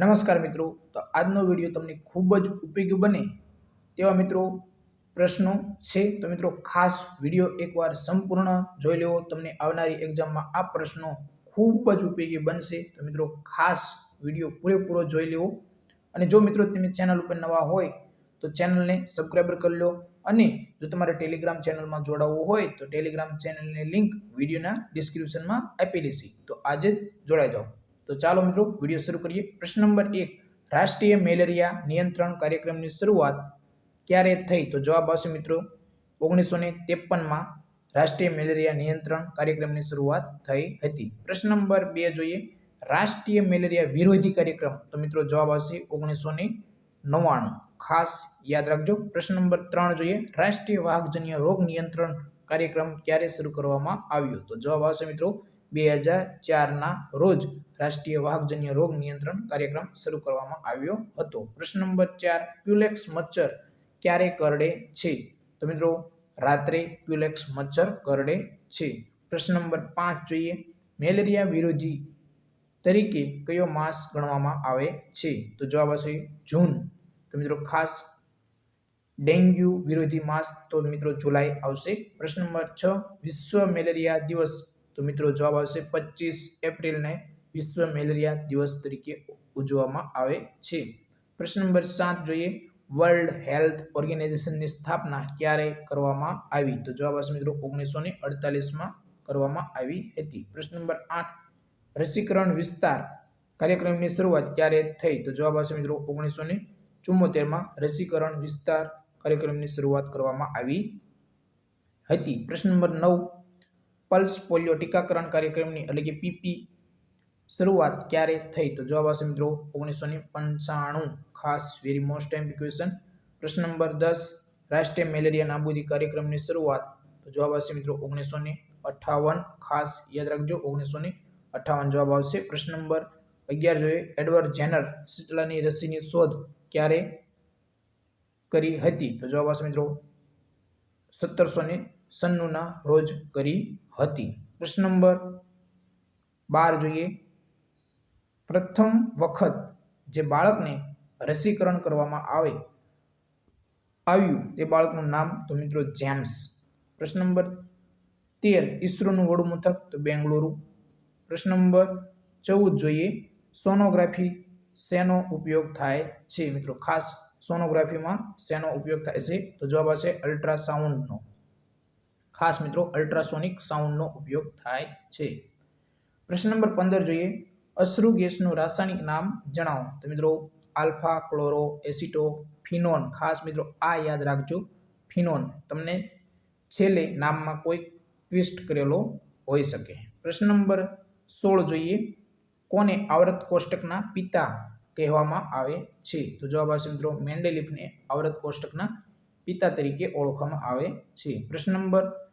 નમસ્કાર મિત્રો. તો આજનો વીડિયો તમને ખૂબ જ ઉપયોગી બને તેવા મિત્રો પ્રશ્નો છે. તો મિત્રો ખાસ વીડિયો એકવાર સંપૂર્ણ જોઈ લેવો. તમને આવનારી એક્ઝામમાં આ પ્રશ્નો ખૂબ જ ઉપયોગી બનશે. તો મિત્રો ખાસ વીડિયો પૂરેપૂરો જોઈ લેવો. અને જો મિત્રો તમે ચેનલ ઉપર નવા હોય, તો ચેનલને સબસ્ક્રાઈબર કરી લો. અને જો તમારે ટેલિગ્રામ ચેનલમાં જોડાવવું હોય, તો ટેલિગ્રામ ચેનલની લિંક વિડીયોના ડિસ્ક્રિપ્શનમાં આપેલી છે તો આજે જ જોડાઈ જાઓ. તો ચાલો મિત્રો, વીડિયો શરૂ કરીએ. પ્રશ્ન નંબર એક, રાષ્ટ્રીય મેલેરિયા નિયંત્રણ કાર્યક્રમની શરૂઆત ક્યારે થઈ? તો જવાબ આવશે મિત્રો, ઓગણીસો ને ત્રેપનમાં રાષ્ટ્રીય મેલેરિયા નિયંત્રણ કાર્યક્રમની શરૂઆત થઈ હતી. પ્રશ્ન નંબર બે જોઈએ, રાષ્ટ્રીય મેલેરિયા વિરોધી કાર્યક્રમ? તો મિત્રો, જવાબ આવશે ઓગણીસો ને નવ્વાણું. ખાસ યાદ રાખજો, પ્રશ્ન નંબર ત્રણ જોઈએ, રાષ્ટ્રીય વાહકજન્ય રોગ નિયંત્રણ કાર્યક્રમ ક્યારે શરૂ કરવામાં આવ્યો? તો જવાબ આવશે મિત્રો બે હજાર ચારના રોજ રાષ્ટ્રીય વાહકજન્ય રોગ નિયંત્રણ કાર્યક્રમ શરૂ કરવામાં આવ્યો હતો. પ્રશ્ન નંબર ચાર પ્યુલેક્સ મચ્છર ક્યારે કરડે છે? તો મિત્રો, રાત્રે પ્યુલેક્સ મચ્છર કરડે છે. પ્રશ્ન નંબર પાંચ જોઈએ. મેલેરિયા વિરોધી તરીકે કયો માસ ગણવામાં આવે છે? તો જવાબ હશે જૂન. તો મિત્રો, ખાસ ડેન્ગ્યુ વિરોધી માસ તો મિત્રો જુલાઈ આવશે. પ્રશ્ન નંબર છ, વિશ્વ મેલેરિયા દિવસ તો મિત્રો જવાબ આવશે પચીસ એપ્રિલને વિશ્વ મેલેરિયા દિવસ તરીકે ઉજવવામાં આવે છે. પ્રશ્ન નંબર સાત જોઈએ, વર્લ્ડ હેલ્થ ઓર્ગેનાઇઝેશનની સ્થાપના ક્યારે કરવામાં આવી? તો જવાબ આવશે મિત્રો ઓગણીસો ને અડતાલીસમાં કરવામાં આવી હતી. પ્રશ્ન નંબર આઠ, રસીકરણ વિસ્તાર કાર્યક્રમની શરૂઆત ક્યારે થઈ? તો જવાબ આવશે મિત્રો ઓગણીસો ને ચુમ્મોતેરમાં રસીકરણ વિસ્તાર કાર્યક્રમની શરૂઆત કરવામાં આવી હતી. પ્રશ્ન નંબર નવ પલ્સ પોલિયો ટીકાકરણ કાર્યક્રમની એટલે કે પીપી શરૂઆત ક્યારે થઈ? તો જવાબ આવશે મિત્રો ઓગણીસો ને પંચાણું. ખાસ વેરી મોસ્ટ ટાઈમ ઇક્વેશન પ્રશ્ન નંબર દસ, રાષ્ટ્રીય મેલેરિયા નાબૂદી કાર્યક્રમની શરૂઆત. તો જવાબ આવશે મિત્રો ઓગણીસો ને અઠાવન. ખાસ, યાદ રાખજો, ઓગણીસો ને અઠાવન જવાબ આવશે. પ્રશ્ન નંબર અગિયાર જોઈએ. એડવર્ડ જેનર શીતળાની રસીની શોધ ક્યારે કરી હતી? તો જવાબ આવશે મિત્રો સત્તરસો ને સન્નુના રોજ કરી હતી. પ્રશ્ન નંબર બાર જોઈએ. પ્રથમ વખત જે બાળકને રસીકરણ કરવામાં આવે આવ્યું તે બાળકનું નામ તો મિત્રો જેમ્સ. પ્રશ્ન નંબર તેર ઈસરોનું વડું મથક તો બેંગલુરુ. પ્રશ્ન નંબર ચૌદ જોઈએ. સોનોગ્રાફી શેનો ઉપયોગ થાય છે? મિત્રો ખાસ સોનોગ્રાફીમાં શેનો ઉપયોગ થાય છે? તો જવાબ આવશે અલ્ટ્રાસાઉન્ડનો. ખાસ મિત્રો અલ્ટ્રાસોનિક સાઉન્ડનો ઉપયોગ થાય છે. પ્રશ્ન નંબર પંદર જોઈએ. અશ્રુ ગેસનું રાસાયણિક નામ જણાવો. તો મિત્રો, આલ્ફા, ક્લોરો, એસિટો, ફિનોન. ખાસ મિત્રો, આ યાદ રાખજો. ફિનોન. તમને છેલ્લે નામમાં કોઈ ટ્વિસ્ટ કરેલો હોઈ શકે. પ્રશ્ન નંબર સોળ જોઈએ. કોને આવૃત કોષ્ટકના પિતા કહેવામાં આવે છે? તો જવાબ આવશે મિત્રો, મેન્ડેલિફને આવૃત કોષ્ટકના પિતા તરીકે ઓળખવામાં આવે છે. પ્રશ્ન નંબર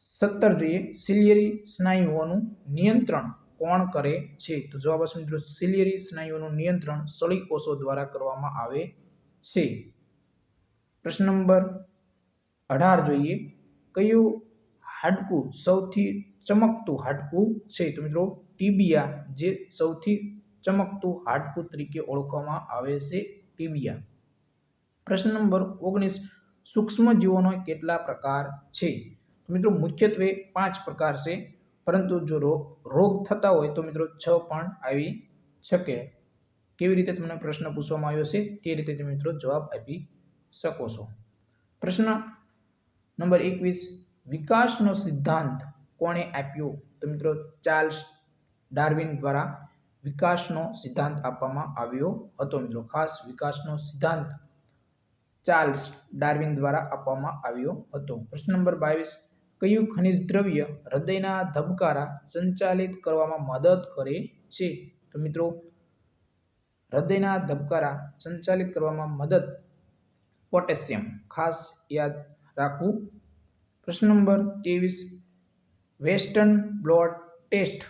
સત્તર જોઈએ. સિલિયરી સ્નાયુઓનું નિયંત્રણ કોણ કરે છે? તો જવાબ આવશે મિત્રો સિલિયરી સ્નાયુઓનું નિયંત્રણ સળી કોષો દ્વારા કરવામાં આવે છે. પ્રશ્ન નંબર અઢાર જોઈએ. કયું હાડકું સૌથી ચમકતું હાડકું છે? તો મિત્રો, ટીબિયા જે સૌથી ચમકતું હાડકું તરીકે ઓળખવામાં આવે છે, ટીબિયા. પ્રશ્ન નંબર ઓગણીસ સૂક્ષ્મ જીવોનો કેટલા પ્રકાર છે? મિત્રો, મુખ્યત્વે પાંચ પ્રકાર છે. પરંતુ જો રોગ થતા હોય તો મિત્રો છ પણ આવી શકે. કેવી રીતે તમને પ્રશ્ન પૂછવામાં આવ્યો છે તે રીતે તમે મિત્રો જવાબ આપી શકો છો. પ્રશ્ન નંબર એકવીસ, વિકાસનો સિદ્ધાંત કોણે આપ્યો? તો મિત્રો, ચાર્લ્સ ડાર્વિન દ્વારા વિકાસનો સિદ્ધાંત આપવામાં આવ્યો હતો મિત્રો. ખાસ વિકાસનો સિદ્ધાંત ચાર્લ્સ ડાર્વિન દ્વારા આપવામાં આવ્યો હતો. પ્રશ્ન નંબર બાવીસ કયું ખનિજ દ્રવ્ય હૃદયના ધબકારા સંચાલિત કરવામાં મદદ કરે છે? તો મિત્રો, હૃદયના ધબકારા સંચાલિત કરવામાં મદદ પોટેશિયમ. ખાસ યાદ રાખવું. પ્રશ્ન નંબર ત્રેવીસ. વેસ્ટર્ન બ્લોડ ટેસ્ટ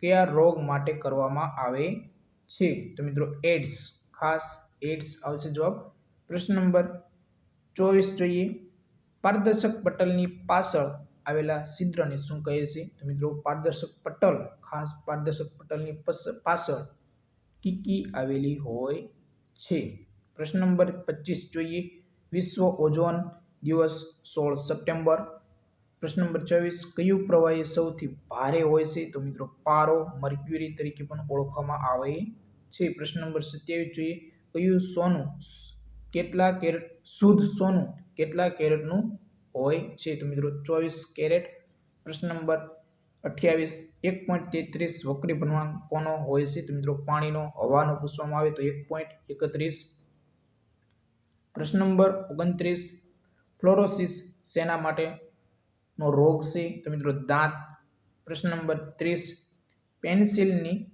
કયા રોગ માટે કરવામાં આવે છે? તો મિત્રો એડ્સ ખાસ એડ્સ આવશે જવાબ. પ્રશ્ન નંબર ચોવીસ જોઈએ. પારદર્શક પટલની પાછળ આવેલા છિદ્રને શું કહે છે? તો મિત્રો, પારદર્શક પટલ, ખાસ પારદર્શક પટલની પાછળ કીકી આવેલી હોય છે. પ્રશ્ન નંબર પચીસ જોઈએ. વિશ્વ ઓઝોન દિવસ સોળ સપ્ટેમ્બર. પ્રશ્ન નંબર ચોવીસ, કયું પ્રવાહી સૌથી ભારે હોય છે? તો મિત્રો, પારો, મર્ક્યુરી તરીકે પણ ઓળખવામાં આવે છે. પ્રશ્ન નંબર સત્યાવીસ જોઈએ. કયું સોનું કેટલા કેરેટ શુદ્ધ સોનું, કેટલા કેરેટનું હોય છે. તો મિત્રો, ચોવીસ કેરેટ, પ્રશ્ન નંબર અઠ્યાવીસ, એક પોઈન્ટ તેત્રીસ વક્રી ભ્રમણાંક કોનો હોય છે? તો મિત્રો, પાણીનો હવાનો પૂછવામાં આવે તો એક પોઈન્ટ એકત્રીસ. પ્રશ્ન નંબર ઓગણત્રીસ, ફ્લોરોસિસ શેના માટેનો રોગ છે? તો મિત્રો, દાંત. પ્રશ્ન નંબર ત્રીસ, પેન્સિલની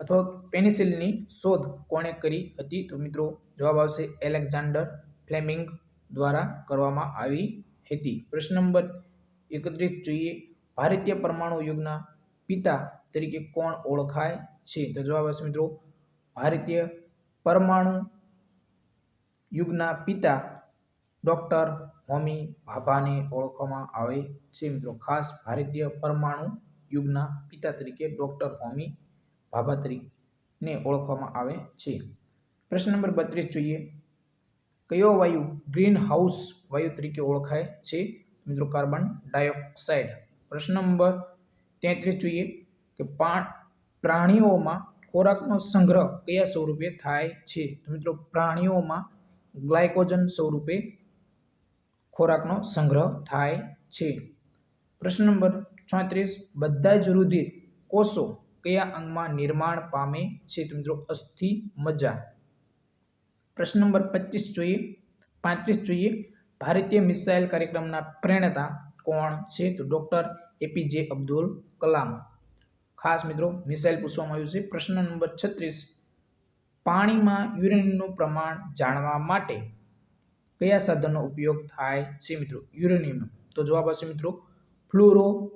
અથવા પેનિસિલની શોધ કોણે કરી હતી? તો મિત્રો, જવાબ આવશે એલેક્ઝાન્ડર ફ્લેમિંગ દ્વારા કરવામાં આવી હતી પ્રશ્ન નંબર એકત્રીસ જોઈએ. ભારતીય પરમાણુ યુગના પિતા તરીકે કોણ ઓળખાય છે? તો જવાબ આવશે મિત્રો ભારતીય પરમાણુ યુગના પિતા ડૉક્ટર હોમી ભાભાને ઓળખવામાં આવે છે મિત્રો. ખાસ ભારતીય પરમાણુ યુગના પિતા તરીકે ડૉક્ટર હોમી ભાભા તરીકે ઓળખવામાં આવે છે. પ્રશ્ન નંબર બત્રીસ જોઈએ. કયો વાયુ ગ્રીન હાઉસ વાયુ તરીકે ઓળખાય છે? મિત્રો, કાર્બન ડાયોક્સાઇડ. પ્રશ્ન નંબર તેત્રીસ જોઈએ કે પ્રાણીઓમાં ખોરાકનો સંગ્રહ કયા સ્વરૂપે થાય છે? તો મિત્રો, પ્રાણીઓમાં ગ્લાયકોજન સ્વરૂપે ખોરાકનો સંગ્રહ થાય છે. પ્રશ્ન નંબર ચોત્રીસ, બધા જ રુધિર કોષો કયા અંગમાં નિર્માણ પામે છે? તો મિત્રો, અસ્થિ મજા. પ્રશ્ન નંબર પચીસ જોઈએ. પાંત્રીસ જોઈએ. ભારતીય મિસાઇલ કાર્યક્રમના પ્રેરણતા કોણ છે? તો ડૉક્ટર એપીજે અબ્દુલ કલામ. ખાસ મિત્રો, મિસાઇલ પૂછવામાં આવ્યું છે. પ્રશ્ન નંબર છત્રીસ. પાણીમાં યુરેનિયમનું પ્રમાણ જાણવા માટે કયા સાધનનો ઉપયોગ થાય છે મિત્રો? યુરેનિયમ. તો જવાબ આવશે મિત્રો ફ્લુરો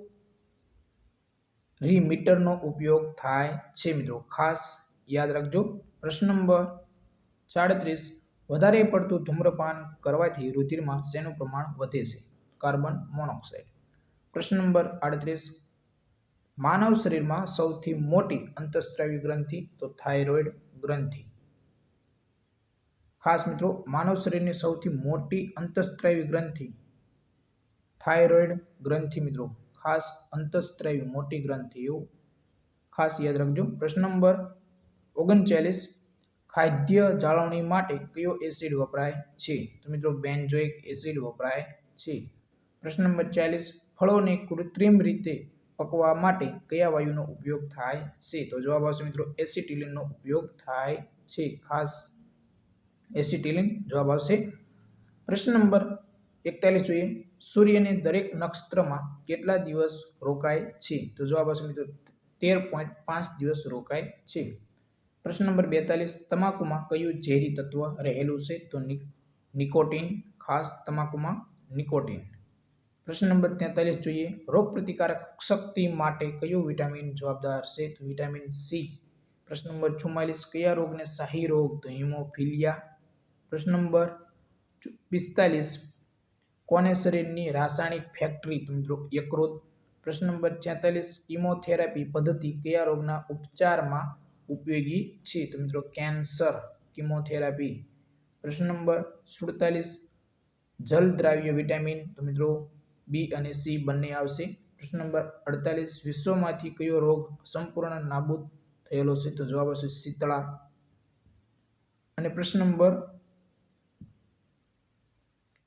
રીમીટરનો ઉપયોગ થાય છે મિત્રો. ખાસ યાદ રાખજો. પ્રશ્ન નંબર સાડત્રીસ. વધારે પડતું ધૂમ્રપાન કરવાથી રુધિરમાં શેનું પ્રમાણ વધે છે? Carbon monoxide. પ્રશ્ન નંબર આડત્રીસ. માનવ શરીરમાં સૌથી મોટી અંતઃસ્ત્રાવી ગ્રંથિ તો થાઇરોઇડ ગ્રંથિ. ખાસ મિત્રો, માનવ શરીરની સૌથી મોટી અંતઃસ્ત્રાવી ગ્રંથિ થાઇરોઇડ ગ્રંથિ મિત્રો. ખાસ અંતઃસ્ત્રાવી મોટી ગ્રંથિઓ. ખાસ યાદ રાખજો. પ્રશ્ન નંબર ઓગણચાલીસ. ખાદ્ય જાળવણી માટે કયો એસિડ વપરાય છે? તો મિત્રો બેન્ઝોઇક એસિડ વપરાય છે. પ્રશ્ન નંબર ચાલીસ, ફળોને કૃત્રિમ રીતે પકવા માટે કયા વાયુનો ઉપયોગ થાય છે? તો જવાબ આવશે મિત્રો, એસિટિલિનનો ઉપયોગ થાય છે. ખાસ એસિટિલિન જવાબ આવશે. પ્રશ્ન નંબર એકતાલીસ જોઈએ. સૂર્યને દરેક નક્ષત્રમાં કેટલા દિવસ રોકાય છે? તો જવાબ આવશે મિત્રો, તેર પોઈન્ટ પાંચ દિવસ રોકાય છે. પ્રશ્ન નંબર બેતાલીસ, તમાકુમાં કયું ઝેરી તત્વ રહેલું છે? તો નિકોટિન, ખાસ તમાકુમાં નિકોટિન. પ્રશ્ન નંબર તેતાલીસ જોઈએ. રોગ પ્રતિકારક શક્તિ માટે કયું વિટામિન જવાબદાર છે? તો વિટામિન સી. પ્રશ્ન નંબર ચુમ્માલીસ, કયા રોગને શાહી રોગ? તો હિમોફિલિયા. પ્રશ્ન નંબર પિસ્તાલીસ, કોને શરીરની રાસાયણિક ફેક્ટરી તો મિત્રો યકૃત? પ્રશ્ન નંબર છેતાલીસ, કિમોથેરાપી પદ્ધતિ કયા રોગના ઉપચારમાં ઉપયોગી છે તો મિત્રો કેન્સર કિમોથેરાપી. પ્રશ્ન નંબર સુડતાલીસ. જલ દ્રાવ્ય વિટામિન તો મિત્રો બી અને સી બંને આવશે. પ્રશ્ન નંબર અડતાલીસ. વિશ્વમાંથી કયો રોગ સંપૂર્ણ નાબૂદ થયેલો છે તો જવાબ આવશે શીતળા. અને પ્રશ્ન નંબર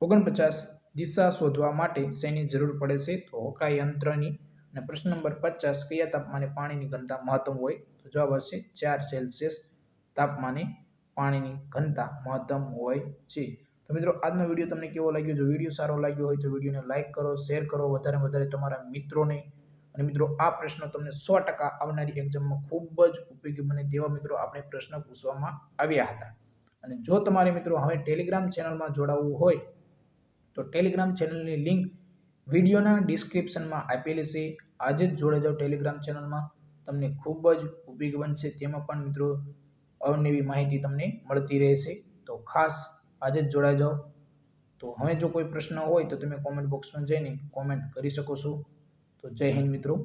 ઓગણપચાસ. દિશા શોધવા માટે શેની જરૂર પડે છે તો હોકા યંત્રની અને પ્રશ્ન નંબર પચાસ, કયા તાપમાને પાણીની ઘનતા મહત્તમ હોય? તો જવાબ આવશે ચાર સેલ્સિયસ તાપમાને પાણીની ઘનતા મહત્તમ હોય છે. તો મિત્રો, આજનો વીડિયો તમને કેવો લાગ્યો? જો વીડિયો સારો લાગ્યો હોય તો વિડીયોને લાઇક કરો, શેર કરો, વધારે વધારે તમારા મિત્રોને. અને મિત્રો, આ પ્રશ્ન તમને સો ટકા આવનારી એક્ઝામમાં ખૂબ જ ઉપયોગી બને તેવા મિત્રો આપણે પ્રશ્ન પૂછવામાં આવ્યા હતા. અને જો તમારે મિત્રો હવે ટેલિગ્રામ ચેનલમાં જોડાવવું હોય, તો ટેલિગ્રામ ચેનલની લિંક વિડીયોના ડિસ્ક્રિપ્શનમાં આપેલી છે. આજે જ જોડાઈ જાઓ ટેલિગ્રામ ચેનલમાં. તમને ખૂબ જ ઉપયોગી બનશે. તેમાં પણ મિત્રો અવનવી માહિતી તમને મળતી રહેશે. તો ખાસ આજે જ જોડાઈ જાઓ. તો હવે જો કોઈ પ્રશ્ન હોય તો તમે કોમેન્ટ બોક્સમાં જઈને કોમેન્ટ કરી શકો છો. તો જય હિન્દ મિત્રો.